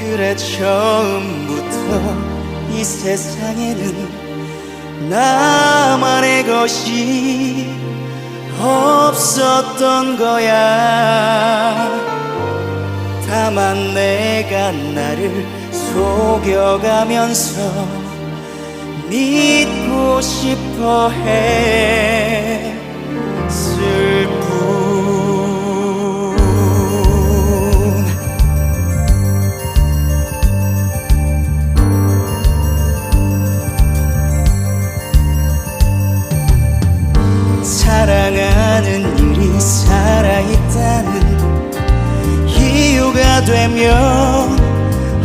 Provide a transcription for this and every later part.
그래 처음부터 이 세상에는 나만의 것이 없었던 거야. 다만 내가 나를 속여가면서 믿고 싶어 했 되면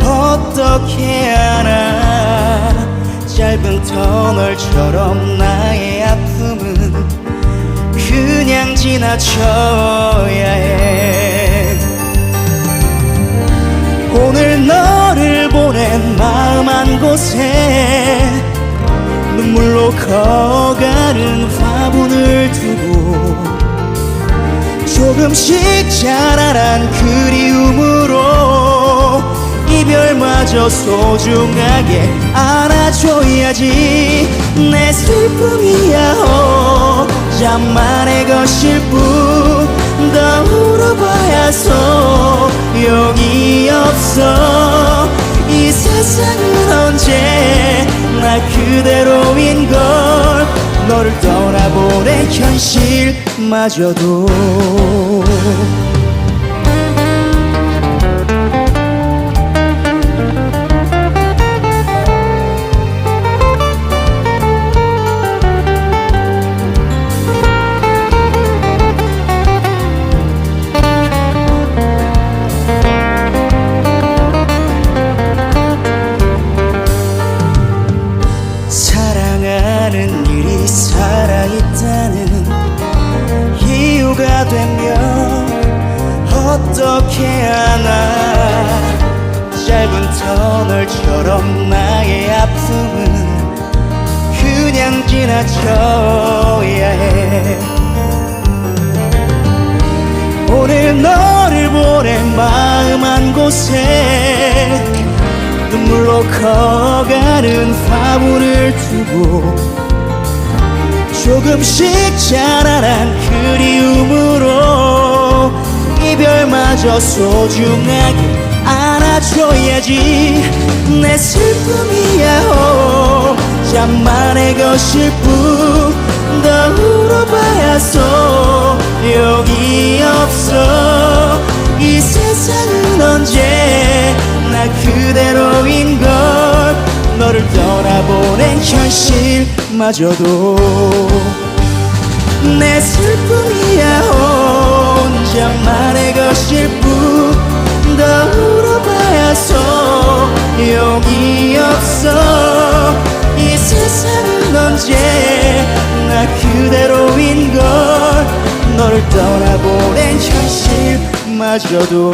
어떻게 하나? 짧은 터널처럼 나의 아픔은 그냥 지나쳐야 해. 오늘 너를 보낸 마음 한 곳에 눈물로 커가는 조금씩 자라난 그리움으로 이별마저 소중하게 안아줘야지 내 슬픔이야. 혼자만의 것일 뿐더 울어봐야 소용이 없어. 이 세상은 언제 나 그대로인 걸 너를 떠나보낸 현실마저도 어떻게 하나? 짧은 터널처럼 나의 아픔은 그냥 지나쳐야 해. 오늘 너를 보낸 마음 한 곳에 눈물로 커가는 화분을 두고 조금씩 자라난 그리 이별마저 소중하게 안아줘야지. 내 슬픔이야. 혼자만의 것일 뿐더 울어봐야 소용이 없어. 이 세상은 언제 나 그대로인 걸 너를 떠나보낸 현실마저도 그대로인 걸 너를 떠나보낸 현실마저도